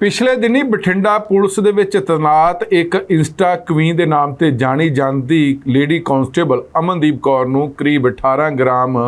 ਪਿਛਲੇ ਦਿਨੀ ਬਠਿੰਡਾ ਪੁਲਿਸ ਦੇ ਵਿੱਚ ਤੈਨਾਤ ਇੱਕ ਇੰਸਟਾ ਕੁਈਨ ਦੇ ਨਾਮ ਤੇ ਜਾਣੀ ਜਾਂਦੀ ਲੇਡੀ ਕਾਂਸਟੇਬਲ ਅਮਨਦੀਪ ਕੌਰ ਨੂੰ ਕਰੀਬ 18 ਗ੍ਰਾਮ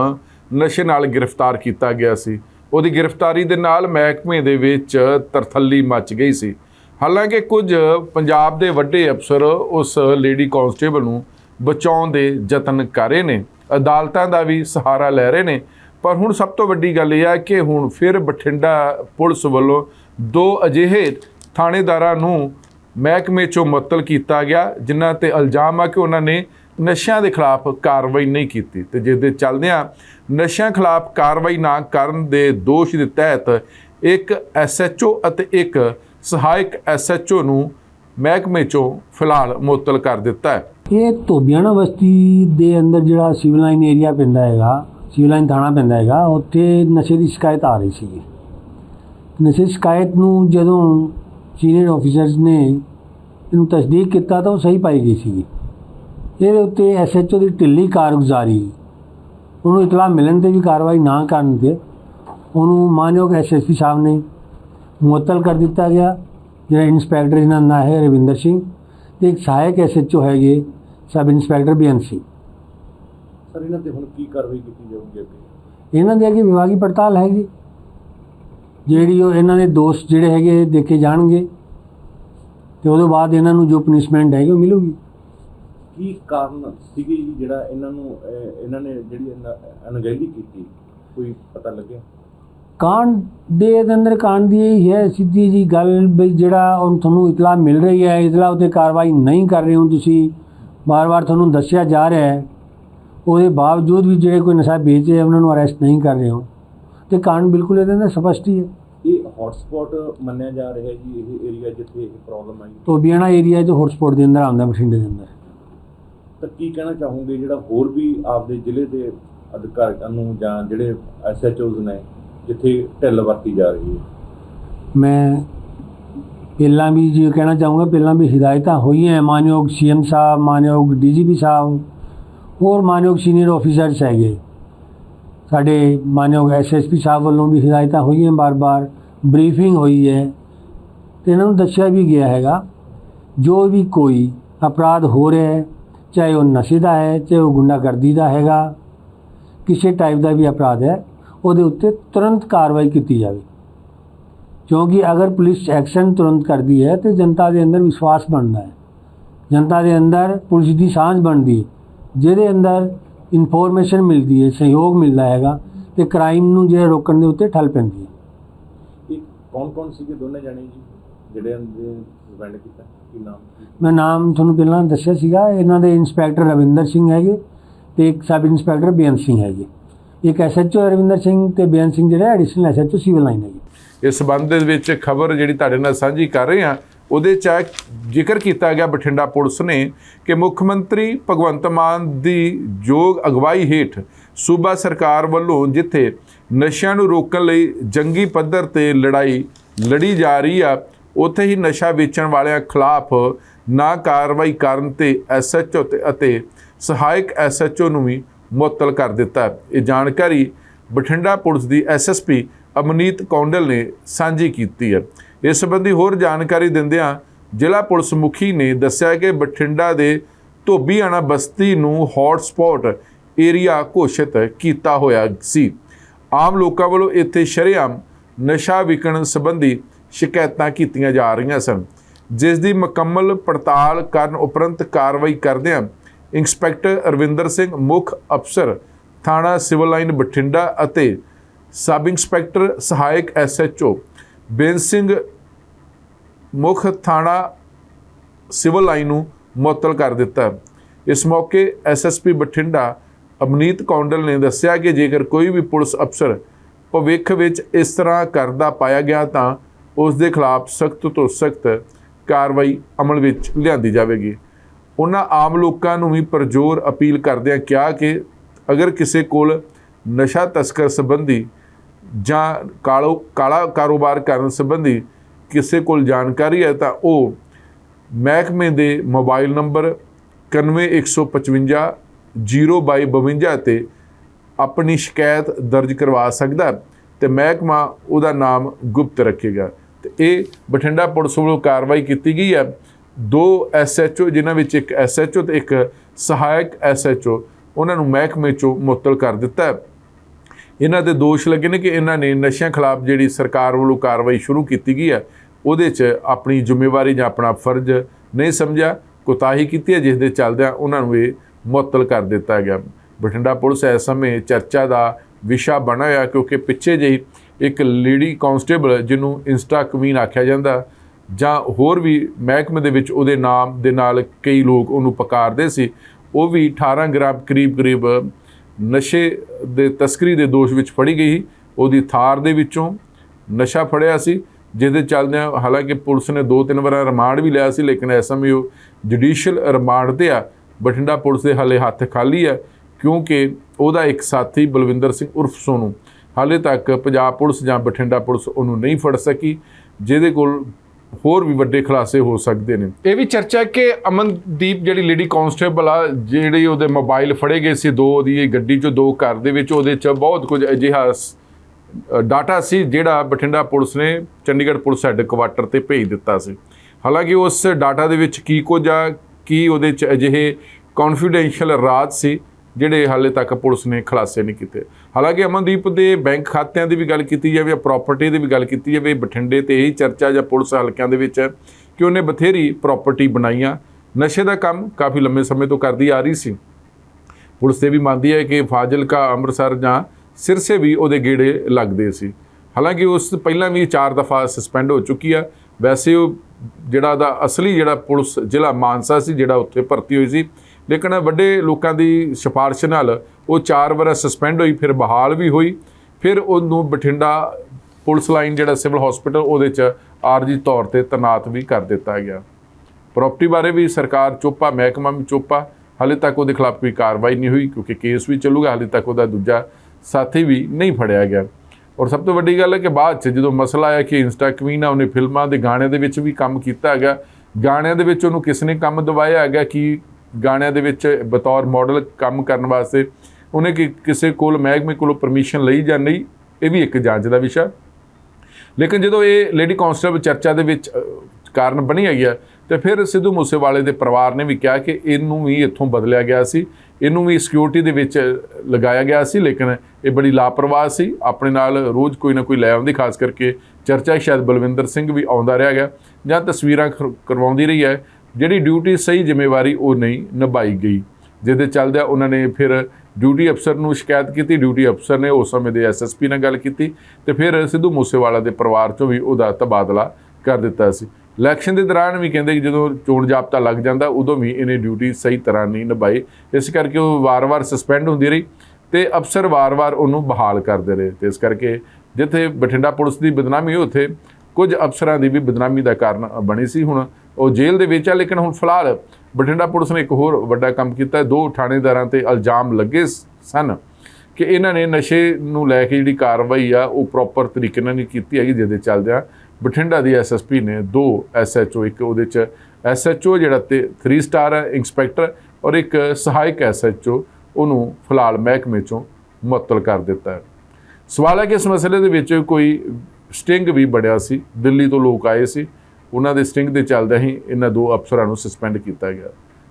ਨਸ਼ੇ ਨਾਲ ਗ੍ਰਿਫਤਾਰ ਕੀਤਾ ਗਿਆ ਸੀ। ਉਹਦੀ ਗ੍ਰਿਫਤਾਰੀ ਦੇ ਨਾਲ ਮਹਿਕਮੇ ਦੇ ਵਿੱਚ ਤਰਥੱਲੀ ਮਚ ਗਈ ਸੀ। ਹਾਲਾਂਕਿ ਕੁਝ ਪੰਜਾਬ ਦੇ ਵੱਡੇ ਅਫਸਰ ਉਸ ਲੇਡੀ ਕਾਂਸਟੇਬਲ ਨੂੰ ਬਚਾਉਣ ਦੇ ਯਤਨ ਕਰ ਰਹੇ ਨੇ। ਅਦਾਲਤਾਂ ਦਾ ਵੀ ਸਹਾਰਾ ਲੈ ਰਹੇ ਨੇ। ਪਰ ਹੁਣ ਸਭ ਤੋਂ ਵੱਡੀ ਗੱਲ ਇਹ ਹੈ ਕਿ ਹੁਣ ਫਿਰ ਬਠਿੰਡਾ ਪੁਲਿਸ ਵੱਲੋਂ ਦੋ ਅਜਿਹੇ ਥਾਣੇਦਾਰਾਂ ਨੂੰ ਮਹਿਕਮੇ ਚੋਂ ਮੁਅੱਤਲ ਕੀਤਾ ਗਿਆ, ਜਿਨ੍ਹਾਂ ਤੇ ਇਲਜ਼ਾਮ ਆ ਕਿ ਉਹਨਾਂ ਨੇ ਨਸ਼ਿਆਂ ਦੇ ਖਿਲਾਫ ਕਾਰਵਾਈ ਨਹੀਂ ਕੀਤੀ ਤੇ ਜਿਸ ਦੇ ਚੱਲਦਿਆਂ ਨਸ਼ਿਆਂ ਖਿਲਾਫ ਕਾਰਵਾਈ ਨਾ ਕਰਨ ਦੇ ਦੋਸ਼ ਦੇ ਤਹਿਤ ਇੱਕ ਐਸਐਚਓ ਅਤੇ ਇੱਕ ਸਹਾਇਕ ਐਸਐਚਓ ਨੂੰ ਮਹਿਕਮੇ ਚੋਂ ਫਿਲਹਾਲ ਮੁਅੱਤਲ ਕਰ ਦਿੱਤਾ ਹੈ। ਇਹ ਧੋਬੀਆਣਾ ਬਸਤੀ ਦੇ ਅੰਦਰ ਜਿਹੜਾ ਸਿਵਲ ਲਾਈਨ ਏਰੀਆ ਪੈਂਦਾ ਹੈਗਾ, ਸਿਵਲ ਲਾਈਨ ਥਾਣਾ ਪੈਂਦਾ ਹੈਗਾ, ਉੱਥੇ ਨਸ਼ੇ ਦੀ ਸ਼ਿਕਾਇਤ ਆ ਰਹੀ ਸੀ ਨਸ਼ੇ ਸ਼ਿਕਾਇਤ ਨੂੰ ਜਦੋਂ ਸੀਨੀਅਰ ਆਫੀਸਰਸ ਨੇ ਇਹਨੂੰ ਤਸਦੀਕ ਕੀਤਾ ਤਾਂ ਉਹ ਸਹੀ ਪਾਈ ਗਈ ਸੀ ਇਹਦੇ ਉੱਤੇ ਐਸਐਚਓ ਦੀ ਢਿੱਲੀ ਕਾਰਗੁਜ਼ਾਰੀ ਉਹਨੂੰ ਇਤਲਾਹ ਮਿਲਣ ਤੇ ਵੀ ਕਾਰਵਾਈ ਨਾ ਕਰਨ ਤੇ ਉਹਨੂੰ ਮਾਨਯੋਗ ਐਸਐਸਪੀ ਸਾਹਿਬ ਨੇ ਮੁਅੱਤਲ ਕਰ ਦਿੱਤਾ ਗਿਆ ਜਿਹੜਾ ਇੰਸਪੈਕਟਰ ਇਹਨਾਂ ਦਾ ਨਾਂ ਹੈ ਰਵਿੰਦਰ ਸਿੰਘ ਤੇ ਇੱਕ ਸਹਾਇਕ ਐਸਐਚਓ ਹੈਗੇ sub inspector Beant Singh sir ਇਹਨਾਂ ਤੇ ਹੁਣ ਕੀ ਕਾਰਵਾਈ ਕੀਤੀ ਜਾਊਗੀ ਅੱਗੇ? ਇਹਨਾਂ ਦੇ ਅੱਗੇ ਵਿਭਾਗੀ ਪੜਤਾਲ ਹੈਗੀ। ਜਿਹੜੀ ਉਹ ਇਹਨਾਂ ਦੇ ਦੋਸਤ ਜਿਹੜੇ ਹੈਗੇ ਦੇਖੇ ਜਾਣਗੇ ਤੇ ਉਹਦੇ ਬਾਅਦ ਇਹਨਾਂ ਨੂੰ ਜੋ ਪਨਿਸ਼ਮੈਂਟ ਹੈਗੀ ਉਹ ਮਿਲੂਗੀ। ਕੀ ਕਾਰਨ ਸੀਗੇ ਜੀ ਜਿਹੜਾ ਇਹਨਾਂ ਨੂੰ ਇਹਨਾਂ ਨੇ ਜਿਹੜੀ ਇਹਨਾਂ- ਅਣਗਹਿਲੀ ਕੀਤੀ? ਕੋਈ ਪਤਾ ਲੱਗਿਆ? ਕਾਂਡ ਦੇ ਅੰਦਰ ਕਾਂਡ ਦੀ ਇਹ ਹੈ ਸਿੱਧੀ ਜੀ ਗੱਲ ਵੀ ਜਿਹੜਾ ਹੁਣ ਤੁਹਾਨੂੰ ਇਤਲਾਹ ਮਿਲ ਰਹੀ ਹੈ ਇਤਲਾਹ ਉਤੇ ਕਾਰਵਾਈ ਨਹੀਂ ਕਰ ਰਹੇ ਹੋ ਤੁਸੀਂ ਵਾਰ-ਵਾਰ ਤੁਹਾਨੂੰ ਦੱਸਿਆ ਜਾ ਰਿਹਾ ਹੈ। ਉਹਦੇ ਬਾਵਜੂਦ ਵੀ ਜਿਹੜੇ ਕੋਈ ਨਸ਼ਾ ਵੇਚ ਰਹੇ ਆ, ਉਹਨਾਂ ਨੂੰ ਅਰੈਸਟ ਨਹੀਂ ਕਰ ਰਹੇ ਹੋ ਤੇ ਕਾਂਡ ਬਿਲਕੁਲ ਇਹਦੇ ਅੰਦਰ ਸਪਸ਼ਟ ਹੀ। ਹੈ ਇਹ ਹੌਟਸਪੌਟ ਮੰਨਿਆ ਜਾ ਰਿਹਾ ਜੀ ਇਹ ਏਰੀਆ ਜਿੱਥੇ ਇਹ ਪ੍ਰੋਬਲਮ ਆਈ। ਟੋਬੀਆਣਾ ਏਰੀਆ ਜੋ ਹੌਟਸਪੌਟ ਦੇ ਅੰਦਰ ਆਉਂਦਾ ਬਠਿੰਡੇ ਦੇ ਅੰਦਰ। ਤਾਂ ਕੀ ਕਹਿਣਾ ਚਾਹੋਗੇ ਜਿਹੜਾ ਹੋਰ ਵੀ ਆਪਦੇ ਜ਼ਿਲ੍ਹੇ ਦੇ ਅਧਿਕਾਰੀਆਂ ਨੂੰ ਜਾਂ ਜਿਹੜੇ ਐਸਐਚਓਜ਼ ਨੇ ਜਿੱਥੇ ਢਿੱਲ ਵਰਤੀ ਜਾ ਰਹੀ ਹੈ? ਮੈਂ ਪਹਿਲਾਂ ਵੀ ਜੀ ਕਹਿਣਾ ਚਾਹੂੰਗਾ ਪਹਿਲਾਂ ਵੀ ਹਦਾਇਤਾਂ ਹੋਈਆਂ ਮਾਨਯੋਗ ਸੀਐਮ ਸਾਹਿਬ ਮਾਨਯੋਗ ਡੀਜੀਪੀ ਸਾਹਿਬ ਹੋਰ ਮਾਨਯੋਗ ਸੀਨੀਅਰ ਆਫੀਸਰਸ ਹੈਗੇ। ਸਾਡੇ ਮਾਨਯੋਗ ਐਸਐਸਪੀ ਸਾਹਿਬ ਵੱਲੋਂ ਵੀ ਹਦਾਇਤਾਂ ਹੋਈਆਂ ਬਾਰ-ਬਾਰ, ਬਰੀਫਿੰਗ ਹੋਈ ਹੈ ਤੇ ਇਹਨਾਂ ਨੂੰ ਦੱਸਿਆ ਵੀ ਗਿਆ ਹੈਗਾ, ਜੋ ਵੀ ਕੋਈ ਅਪਰਾਧ ਹੋ ਰਿਹਾ ਹੈ, ਚਾਹੇ ਉਹ ਨਸ਼ੇ ਦਾ ਹੈ, ਚਾਹੇ ਉਹ ਗੁੰਡਾਗਰਦੀ ਦਾ ਹੈਗਾ, ਕਿਸੇ ਟਾਈਪ ਦਾ ਵੀ ਅਪਰਾਧ ਹੈ, ਉਹਦੇ ਉੱਤੇ ਤੁਰੰਤ ਕਾਰਵਾਈ ਕੀਤੀ ਜਾਵੇ। ਕਿਉਂਕਿ ਅਗਰ ਪੁਲਿਸ ਐਕਸ਼ਨ ਤੁਰੰਤ ਕਰਦੀ ਹੈ, ਤੇ ਜਨਤਾ ਦੇ ਅੰਦਰ ਵਿਸ਼ਵਾਸ ਬਣਦਾ ਹੈ। ਜਨਤਾ ਦੇ ਅੰਦਰ ਪੁਲਿਸ ਦੀ ਸਾਂਝ ਬਣਦੀ ਜਿਹਦੇ ਅੰਦਰ ਇਨਫੋਰਮੇਸ਼ਨ ਮਿਲਦੀ ਹੈ ਸਹਿਯੋਗ ਮਿਲਦਾ ਹੈਗਾ ਤੇ ਕ੍ਰਾਈਮ ਨੂੰ ਜਿਹੜਾ ਰੋਕਣ ਦੇ ਉੱਤੇ ਠੱਲ ਪੈਂਦੀ ਹੈ। ਇਹ ਕੌਣ-ਕੌਣ ਸੀਗੇ ਦੋਨੇ ਜਾਣੇ ਜੀ ਜਿਹੜੇ ਅੰਦਰ ਸਸਪੈਂਡ ਕੀਤਾ? ਕੀ ਨਾਮ? ਸੀ? ਮੈਂ ਨਾਮ ਤੁਹਾਨੂੰ ਪਹਿਲਾਂ ਦੱਸਿਆ ਸੀਗਾ ਇਹਨਾਂ ਦੇ ਇੰਸਪੈਕਟਰ ਰਵਿੰਦਰ ਸਿੰਘ ਹੈਗੇ ਤੇ ਇੱਕ ਸਬ ਇੰਸਪੈਕਟਰ ਬੇਅੰਤ ਸਿੰਘ ਹੈਗੇ। ਇੱਕ ਐਸਐਚਓ ਰਵਿੰਦਰ ਸਿੰਘ ਤੇ ਬੇਅੰਤ ਸਿੰਘ ਜਿਹੜਾ ਐਡੀਸ਼ਨਲ ਐਸਐਚਓ ਸਿਵਲ ਲਾਈਨ ਹੈਗੇ। ਇਸ ਸੰਬੰਧ ਦੇ ਵਿੱਚ ਖਬਰ ਜਿਹੜੀ ਤੁਹਾਡੇ ਨਾਲ ਸਾਂਝੀ ਕਰ ਰਹੇ ਹਾਂ ਉਹਦੇ ਚ ਜ਼ਿਕਰ ਕੀਤਾ ਗਿਆ ਬਠਿੰਡਾ ਪੁਲਿਸ ਨੇ ਕਿ ਮੁੱਖ ਮੰਤਰੀ ਭਗਵੰਤ ਮਾਨ ਦੀ ਯੋਗ ਅਗਵਾਈ ਹੇਠ ਸੂਬਾ ਸਰਕਾਰ ਵੱਲੋਂ ਜਿੱਥੇ ਨਸ਼ਿਆਂ ਨੂੰ ਰੋਕਣ ਲਈ ਜੰਗੀ ਪੱਧਰ ਤੇ ਲੜਾਈ ਲੜੀ ਜਾ ਰਹੀ ਆ, ਉੱਥੇ ਹੀ ਨਸ਼ਾ ਵੇਚਣ ਵਾਲਿਆਂ ਖਿਲਾਫ ਨਾ ਕਾਰਵਾਈ ਕਰਨ ਤੇ ਐਸਐਚਓ ਤੇ ਅਤੇ ਸਹਾਇਕ ਐਸਐਚਓ ਨੂੰ ਵੀ ਮੁਅੱਤਲ ਕਰ ਦਿੱਤਾ। ਇਹ ਜਾਣਕਾਰੀ ਬਠਿੰਡਾ ਪੁਲਿਸ ਦੀ ਐਸਐਸਪੀ ਅਮਨੀਤ ਕੌਂਡਲ ਨੇ ਸਾਂਝੀ ਕੀਤੀ ਹੈ। ਇਸ ਸੰਬੰਧੀ ਹੋਰ ਜਾਣਕਾਰੀ ਦਿੰਦਿਆਂ ਜ਼ਿਲ੍ਹਾ ਪੁਲਿਸ ਮੁਖੀ ਨੇ ਦੱਸਿਆ ਕਿ ਬਠਿੰਡਾ ਦੇ ਧੋਬੀਆਣਾ ਬਸਤੀ ਨੂੰ ਹੌਟ ਏਰੀਆ ਘੋਸ਼ਿਤ ਕੀਤਾ ਹੋਇਆ ਸੀ। ਆਮ ਲੋਕਾਂ ਵੱਲੋਂ ਇੱਥੇ ਸ਼ਰੇਆਮ ਨਸ਼ਾ ਵਿਕਣ ਸੰਬੰਧੀ ਸ਼ਿਕਾਇਤਾਂ ਕੀਤੀਆਂ ਜਾ ਰਹੀਆਂ ਸਨ, ਜਿਸ ਦੀ ਮੁਕੰਮਲ ਪੜਤਾਲ ਕਰਨ ਉਪਰੰਤ ਕਾਰਵਾਈ ਕਰਦਿਆਂ ਇੰਸਪੈਕਟਰ ਅਰਵਿੰਦਰ ਸਿੰਘ, ਮੁੱਖ ਅਫਸਰ, ਥਾਣਾ ਸਿਵਲ ਲਾਈਨ ਬਠਿੰਡਾ ਅਤੇ ਸਬ ਇੰਸਪੈਕਟਰ ਸਹਾਇਕ ਐਸਐਚਓ ਬੇਨ ਸਿੰਘ ਮੁੱਖ ਥਾਣਾ ਸਿਵਲ ਲਾਈਨ ਨੂੰ ਮੁਅੱਤਲ ਕਰ ਦਿੱਤਾ। ਇਸ ਮੌਕੇ ਐਸਐਸਪੀ ਬਠਿੰਡਾ ਅਮਨੀਤ ਕੌਂਡਲ ਨੇ ਦੱਸਿਆ ਕਿ ਜੇਕਰ ਕੋਈ ਵੀ ਪੁਲਿਸ ਅਫਸਰ ਭਵਿੱਖ ਵਿੱਚ ਇਸ ਤਰ੍ਹਾਂ ਕਰਦਾ ਪਾਇਆ ਗਿਆ ਤਾਂ ਉਸ ਦੇ ਖਿਲਾਫ ਸਖਤ ਤੋਂ ਸਖਤ ਕਾਰਵਾਈ ਅਮਲ ਵਿੱਚ ਲਿਆਂਦੀ ਜਾਵੇਗੀ। ਉਹਨਾਂ ਆਮ ਲੋਕਾਂ ਨੂੰ ਵੀ ਪਰਜੋਰ ਅਪੀਲ ਕਰਦਿਆਂ ਕਿਹਾ ਕਿ ਅਗਰ ਕਿਸੇ ਕੋਲ ਨਸ਼ਾ ਤਸਕਰ ਸੰਬੰਧੀ ਜਾਂ ਕਾਲੋ ਕਾਲਾ ਕਾਰੋਬਾਰ ਕਰਨ ਸੰਬੰਧੀ ਕਿਸੇ ਕੋਲ ਜਾਣਕਾਰੀ ਹੈ ਤਾਂ ਉਹ ਮਹਿਕਮੇ ਦੇ ਮੋਬਾਈਲ ਨੰਬਰ 9115 02252 ਤੇ ਆਪਣੀ ਸ਼ਿਕਾਇਤ ਦਰਜ ਕਰਵਾ ਸਕਦਾ ਹੈ ਤੇ ਮਹਿਕਮਾ ਉਹਦਾ ਨਾਮ ਗੁਪਤ ਰੱਖੇਗਾ। ਤੇ ਇਹ ਬਠਿੰਡਾ ਪੁਲਿਸ ਵੱਲੋਂ ਕਾਰਵਾਈ ਕੀਤੀ ਗਈ ਹੈ। ਦੋ ਐਸਐਚਓ ਜਿਨ੍ਹਾਂ ਵਿੱਚ ਇੱਕ ਐਸਐਚਓ ਤੇ ਇੱਕ ਸਹਾਇਕ ਐਸਐਚਓ ਉਹਨਾਂ ਨੂੰ ਮਹਿਕਮੇ ਚੋਂ ਮੁਅੱਤਲ ਕਰ ਦਿੱਤਾ ਹੈ। ਇਹਨਾਂ 'ਤੇ ਦੋਸ਼ ਲੱਗੇ ਨੇ ਕਿ ਇਹਨਾਂ ਨੇ ਨਸ਼ਿਆਂ ਖਿਲਾਫ ਜਿਹੜੀ ਸਰਕਾਰ ਵੱਲੋਂ ਕਾਰਵਾਈ ਸ਼ੁਰੂ ਕੀਤੀ ਗਈ ਹੈ, ਉਹਦੇ 'ਚ ਆਪਣੀ ਜ਼ਿੰਮੇਵਾਰੀ ਜਾਂ ਆਪਣਾ ਫਰਜ਼ ਨਹੀਂ ਸਮਝਿਆ, ਕੋਤਾਹੀ ਕੀਤੀ ਹੈ, ਜਿਸ ਦੇ ਚੱਲਦਿਆਂ ਉਹਨਾਂ ਨੂੰ ਇਹ ਮੁਅੱਤਲ ਕਰ ਦਿੱਤਾ ਗਿਆ। ਬਠਿੰਡਾ ਪੁਲਿਸ ਇਸ ਸਮੇਂ ਚਰਚਾ ਦਾ ਵਿਸ਼ਾ ਬਣਾ ਹੋਇਆ, ਕਿਉਂਕਿ ਪਿੱਛੇ ਜਿਹੀ ਇੱਕ ਲੇਡੀ ਕਾਂਸਟੇਬਲ ਜਿਹਨੂੰ ਇੰਸਟਾ ਕਵੀਨ ਆਖਿਆ ਜਾਂਦਾ, ਜਾਂ ਹੋਰ ਵੀ ਮਹਿਕਮੇ ਦੇ ਵਿੱਚ ਉਹਦੇ ਨਾਮ ਦੇ ਨਾਲ ਕਈ ਲੋਕ ਉਹਨੂੰ ਪੁਕਾਰਦੇ ਸੀ, ਉਹ ਵੀ 18 ਗ੍ਰਾਮ ਕਰੀਬ ਕਰੀਬ ਨਸ਼ੇ ਦੇ, ਤਸਕਰੀ ਦੇ ਦੋਸ਼ ਵਿੱਚ ਫੜੀ ਗਈ ਉਹਦੀ ਥਾਰ ਦੇ ਵਿੱਚੋਂ ਨਸ਼ਾ ਫੜਿਆ ਸੀ, ਜਿਹਦੇ ਚੱਲਦਿਆਂ ਹਾਲਾਂਕਿ ਪੁਲਿਸ ਨੇ ਦੋ ਤਿੰਨ ਵਾਰ ਰਿਮਾਂਡ ਵੀ ਲਿਆ ਸੀ, ਲੇਕਿਨ ਇਸ ਸਮੇਂ ਉਹ ਜੁਡੀਸ਼ੀਅਲ ਰਿਮਾਂਡ ਤੇ ਆ। ਬਠਿੰਡਾ ਪੁਲਿਸ ਦੇ ਹਾਲੇ ਹੱਥ ਖਾਲੀ ਆ, ਕਿਉਂਕਿ ਉਹਦਾ ਇੱਕ ਸਾਥੀ ਬਲਵਿੰਦਰ ਸਿੰਘ ਉਰਫ ਸੋਨੂ ਹਾਲੇ ਤੱਕ ਪੰਜਾਬ ਪੁਲਿਸ ਜਾਂ ਬਠਿੰਡਾ ਪੁਲਿਸ ਉਹਨੂੰ ਨਹੀਂ ਫੜ ਸਕੀ, ਜਿਹਦੇ ਕੋਲ ਹੋਰ ਵੀ ਵੱਡੇ ਖੁਲਾਸੇ ਹੋ ਸਕਦੇ ਨੇ। ਇਹ ਵੀ ਚਰਚਾ ਕਿ ਅਮਨਦੀਪ ਜਿਹੜੀ ਲੇਡੀ ਕਾਂਸਟੇਬਲ ਆ, ਜਿਹੜੀ ਉਹਦੇ ਮੋਬਾਈਲ ਫੜੇ ਗਏ ਸੀ, ਦੋ ਉਹਦੀ ਗੱਡੀ ਚੋਂ, ਦੋ ਘਰ ਦੇ ਵਿੱਚ, ਉਹਦੇ ਚ ਬਹੁਤ ਕੁਝ ਅਜਿਹਾ ਡਾਟਾ ਸੀ, ਜਿਹੜਾ ਬਠਿੰਡਾ ਪੁਲਿਸ ਨੇ ਚੰਡੀਗੜ੍ਹ ਪੁਲਿਸ ਹੈੱਡਕੁਆਟਰ ਤੇ ਭੇਜ ਦਿੱਤਾ ਸੀ। ਹਾਲਾਂਕਿ ਉਸ ਡਾਟਾ ਦੇ ਵਿੱਚ ਕੀ ਕੁਝ ਆ, ਕੀ ਉਹਦੇ ਚ ਅਜਿਹੇ ਕੌਨਫੀਡੈਂਸ਼ੀਅਲ ਰਾਜ਼ ਸੀ ਜਿਹੜੇ ਹਾਲੇ ਤੱਕ ਪੁਲਿਸ ਨੇ ਖੁਲਾਸੇ ਨਹੀਂ ਕੀਤੇ। ਹਾਲਾਂਕਿ ਅਮਨਦੀਪ ਦੇ ਬੈਂਕ ਖਾਤਿਆਂ ਦੀ ਵੀ ਗੱਲ ਕੀਤੀ ਜਾਵੇ ਜਾਂ ਪ੍ਰਾਪਰਟੀ ਦੀ ਵੀ ਗੱਲ ਕੀਤੀ ਜਾਵੇ, ਬਠਿੰਡੇ ਤੇ ਇਹੀ ਚਰਚਾ ਜਾਂ ਪੁਲਿਸ ਹਲਕਿਆਂ ਦੇ ਵਿੱਚ ਹੈ ਕਿ ਉਹਨੇ ਬਥੇਰੀ ਪ੍ਰਾਪਰਟੀ ਬਣਾਈਆਂ। ਨਸ਼ੇ ਦਾ ਕੰਮ ਕਾਫੀ ਲੰਮੇ ਸਮੇਂ ਤੋਂ ਕਰਦੀ ਆ ਰਹੀ ਸੀ। ਪੁਲਿਸ ਤੇ ਵੀ ਮੰਨਦੀ ਹੈ ਕਿ ਫਾਜ਼ਿਲਕਾ, ਅੰਮ੍ਰਿਤਸਰ ਜਾਂ ਸਿਰਸੇ ਵੀ ਉਹਦੇ ਗੇੜੇ ਲੱਗਦੇ ਸੀ। ਹਾਲਾਂਕਿ ਉਸ ਪਹਿਲਾਂ ਵੀ ਚਾਰ ਦਫਾ ਸਸਪੈਂਡ ਹੋ ਚੁੱਕੀ ਆ। ਵੈਸੇ ਉਹ ਜਿਹੜਾ ਦਾ ਅਸਲੀ ਜਿਹੜਾ ਪੁਲਿਸ ਜ਼ਿਲ੍ਹਾ ਮਾਨਸਾ ਸੀ, ਜਿਹੜਾ ਉੱਥੇ ਭਰਤੀ ਹੋਈ ਸੀ ਲੇਕਿਨ ਵੱਡੇ ਲੋਕਾਂ ਦੀ ਸਿਫਾਰਿਸ਼ ਨਾਲ ਉਹ ਚਾਰ ਵਾਰ ਸਸਪੈਂਡ ਹੋਈ, ਫਿਰ ਬਹਾਲ ਵੀ ਹੋਈ, ਫਿਰ ਉਹਨੂੰ ਬਠਿੰਡਾ ਪੁਲਿਸ ਲਾਈਨ ਜਿਹੜਾ ਸਿਵਲ ਹਸਪੀਟਲ ਉਹਦੇ ਚ ਆਰਜੀ ਤੌਰ ਤੇ ਤੈਨਾਤ ਵੀ ਕਰ ਦਿੱਤਾ ਗਿਆ। ਪ੍ਰਾਪਰਟੀ ਬਾਰੇ ਵੀ ਸਰਕਾਰ ਚੁੱਪ ਆ, ਮਹਿਕਮਾ ਵੀ ਚੁੱਪਾ ਹਾਲੇ ਤੱਕ ਉਹਦੇ ਖਿਲਾਫ ਕੋਈ ਕਾਰਵਾਈ ਨਹੀਂ ਹੋਈ, ਕਿਉਂਕਿ ਕੇਸ ਵੀ ਚੱਲੂਗਾ, ਹਾਲੇ ਤੱਕ ਉਹਦਾ ਦੂਜਾ ਸਾਥੀ ਵੀ ਨਹੀਂ ਫੜਿਆ ਗਿਆ। ਔਰ ਸਭ ਤੋਂ ਵੱਡੀ ਗੱਲ ਹੈ ਕਿ ਬਾਅਦ ਚ ਜਦੋਂ ਮਸਲਾ ਆਇਆ ਕਿ ਇੰਸਟਾ ਕਵੀਨ ਉਹਨੇ ਫਿਲਮਾਂ ਦੇ ਗਾਣਿਆਂ ਦੇ ਵਿੱਚ ਵੀ ਕੰਮ ਕੀਤਾ ਹੈਗਾ, ਗਾਣਿਆਂ ਦੇ ਵਿੱਚ ਉਹਨੂੰ ਕਿਸ ਨੇ ਕੰਮ ਦਵਾਇਆ ਹੈਗਾ ਕਿ ਗਾਣਿਆਂ ਦੇ ਵਿੱਚ ਬਤੌਰ ਮਾਡਲ ਕੰਮ ਕਰਨ ਵਾਸਤੇ ਉਹਨੇ ਕਿ ਕਿਸੇ ਕੋਲ, ਮਹਿਕਮੇ ਕੋਲੋਂ ਪਰਮਿਸ਼ਨ ਲਈ ਜਾਂ ਨਹੀਂ, ਇਹ ਵੀ ਇੱਕ ਜਾਂਚ ਦਾ ਵਿਸ਼ਾ। ਲੇਕਿਨ ਜਦੋਂ ਇਹ ਲੇਡੀ ਕਾਂਸਟੇਬਲ ਚਰਚਾ ਦੇ ਵਿੱਚ ਕਾਰਨ ਬਣੀ ਹੈਗੀ ਆ ਤੇ ਫਿਰ ਸਿੱਧੂ ਮੂਸੇਵਾਲੇ ਦੇ ਪਰਿਵਾਰ ਨੇ ਵੀ ਕਿਹਾ ਕਿ ਇਹਨੂੰ ਵੀ ਇੱਥੋਂ ਬਦਲਿਆ ਗਿਆ ਸੀ। ਇਹਨੂੰ ਵੀ ਸਿਕਿਉਰਿਟੀ ਦੇ ਵਿੱਚ ਲਗਾਇਆ ਗਿਆ ਸੀ, ਲੇਕਿਨ ਇਹ ਬੜੀ ਲਾਪਰਵਾਹ ਸੀ। ਆਪਣੇ ਨਾਲ ਰੋਜ਼ ਕੋਈ ਨਾ ਕੋਈ ਲੈ ਆਉਂਦੀ, ਖਾਸ ਕਰਕੇ ਚਰਚਾ ਸ਼ਾਇਦ ਬਲਵਿੰਦਰ ਸਿੰਘ ਵੀ ਆਉਂਦਾ ਰਿਹਾ ਗਿਆ, ਜਾਂ ਤਸਵੀਰਾਂ ਕਰ- ਕਰਵਾਉਂਦੀ ਰਹੀ ਹੈ। ਜਿਹੜੀ ਡਿਊਟੀ ਸਹੀ ਜ਼ਿੰਮੇਵਾਰੀ ਉਹ ਨਹੀਂ ਨਿਭਾਈ ਗਈ। ਜਿਹਦੇ ਚੱਲਦਿਆਂ ਉਹਨਾਂ ਨੇ ਫਿਰ ਡਿਊਟੀ ਅਫਸਰ ਨੂੰ ਸ਼ਿਕਾਇਤ ਕੀਤੀ। ਡਿਊਟੀ ਅਫਸਰ ਨੇ ਉਸ ਸਮੇਂ ਦੇ ਐਸਐਸਪੀ ਨਾਲ ਗੱਲ ਕੀਤੀ ਤੇ ਫਿਰ ਸਿੱਧੂ ਮੂਸੇਵਾਲਾ ਦੇ ਪਰਿਵਾਰ ਚੋਂ ਵੀ ਉਹਦਾ ਤਬਾਦਲਾ ਕਰ ਦਿੱਤਾ ਸੀ। ਇਲੈਕਸ਼ਨ ਦੇ ਦੌਰਾਨ ਵੀ ਕਹਿੰਦੇ ਕਿ ਜਦੋਂ ਚੋਣ ਜਾਬਤਾ ਲੱਗ ਜਾਂਦਾ ਉਦੋਂ ਵੀ ਇਹਨੇ ਡਿਊਟੀ ਸਹੀ ਤਰ੍ਹਾਂ ਨਹੀਂ ਨਿਭਾਈ। ਇਸ ਕਰਕੇ ਉਹ ਵਾਰ-ਵਾਰ ਸਸਪੈਂਡ ਹੁੰਦੀ ਰਹੀ ਤੇ ਅਫਸਰ ਵਾਰ-ਵਾਰ ਉਹਨੂੰ ਬਹਾਲ ਕਰਦੇ ਰਹੇ। ਤੇ ਇਸ ਕਰਕੇ ਜਿੱਥੇ ਬਠਿੰਡਾ ਪੁਲਿਸ ਦੀ ਬਦਨਾਮੀ ਹੋਈ, ਉੱਥੇ ਕੁਝ ਅਫਸਰਾਂ ਦੀ ਵੀ ਬਦਨਾਮੀ ਦਾ ਕਾਰਨ ਬਣੀ ਸੀ। ਹੁਣ ਉਹ ਜੇਲ੍ਹ ਦੇ ਵਿੱਚ ਆ, ਲੇਕਿਨ ਹੁਣ ਫਿਲਹਾਲ ਬਠਿੰਡਾ ਪੁਲਿਸ ਨੇ ਇੱਕ ਹੋਰ ਵੱਡਾ ਕੰਮ ਕੀਤਾ ਦੋ ਥਾਣੇਦਾਰਾਂ ਤੇ ਇਲਜ਼ਾਮ ਲੱਗੇ ਸਨ ਕਿ ਇਹਨਾਂ ਨੇ ਨਸ਼ੇ ਨੂੰ ਲੈ ਕੇ ਜਿਹੜੀ ਕਾਰਵਾਈ ਆ, ਉਹ ਪ੍ਰੋਪਰ ਤਰੀਕੇ ਨਾਲ ਨਹੀਂ ਕੀਤੀ ਹੈਗੀ, ਜਿਹਦੇ ਚੱਲਦਿਆਂ ਬਠਿੰਡਾ ਦੀ ਐਸਐਸਪੀ ਨੇ ਦੋ ਐਸਐਚਓ ਇੱਕ ਉਹਦੇ ਚ ਐਸਐਚਓ ਜਿਹੜਾ ਤੇ 3 ਸਟਾਰ ਹੈ, ਇੰਸਪੈਕਟਰ ਔਰ ਇੱਕ ਸਹਾਇਕ ਐਸਐਚਓ ਉਹਨੂੰ ਫਿਲਹਾਲ ਮਹਿਕਮੇ ਚੋਂ ਮੁਅੱਤਲ ਕਰ ਦਿੱਤਾ ਹੈ। ਸਵਾਲ ਹੈ ਕਿ ਇਸ ਮਸਲੇ ਦੇ ਵਿੱਚ ਕੋਈ ਸਟਿੰਗ ਵੀ ਬੜਿਆ ਸੀ, ਦਿੱਲੀ ਤੋਂ ਲੋਕ ਆਏ ਸੀ ਉਹਨਾਂ ਦੇ ਸਟਿੰਗ ਦੇ ਚੱਲਦਿਆਂ ਹੀ ਇਹਨਾਂ ਦੋ ਅਫਸਰਾਂ ਨੂੰ ਸਸਪੈਂਡ ਕੀਤਾ ਗਿਆ।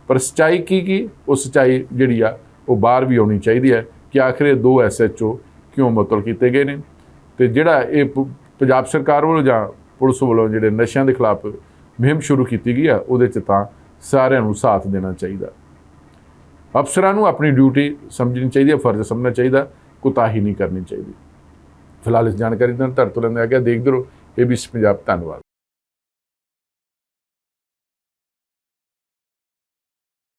ਪਰ ਸਚਾਈ ਕੀ ਕੀ? ਉਹ ਸਚਾਈ ਜਿਹੜੀ ਆ, ਉਹ ਬਾਹਰ ਵੀ ਆਉਣੀ ਚਾਹੀਦੀ ਹੈ ਕਿ ਆਖਰ ਇਹ ਦੋ ਐਸਐਚਓ ਕਿਉਂ ਮੁਅੱਤਲ ਕੀਤੇ ਗਏ ਨੇ? ਤੇ ਜਿਹੜਾ ਇਹ ਪ- ਪੰਜਾਬ ਸਰਕਾਰ ਵੱਲੋਂ ਜਾਂ ਪੁਲਿਸ ਵੱਲੋਂ ਜਿਹੜੇ ਨਸ਼ਿਆਂ ਦੇ ਖਿਲਾਫ ਮੁਹਿੰਮ ਸ਼ੁਰੂ ਕੀਤੀ ਗਈ ਆ, ਉਹਦੇ ਚ ਤਾਂ ਸਾਰਿਆਂ ਨੂੰ ਸਾਥ ਦੇਣਾ ਚਾਹੀਦਾ। ਅਫਸਰਾਂ ਨੂੰ ਆਪਣੀ ਡਿਊਟੀ ਸਮਝਣੀ ਚਾਹੀਦੀ ਹੈ, ਫਰਜ਼ ਸਮਝਣਾ ਚਾਹੀਦਾ, ਕੁਤਾਹੀ ਨਹੀਂ ਕਰਨੀ ਚਾਹੀਦੀ। ਫਿਲਹਾਲ ਇਸ ਜਾਣਕਾਰੀ ਨਾਲ ਧਰ ਤੋਂ ਲੈਂਦੇ ਆ ਗਿਆ ਦੇਖਦੇ ਰਹੋ। ਏਬੀਸੀ ਪੰਜਾਬ ਧੰਨਵਾਦ।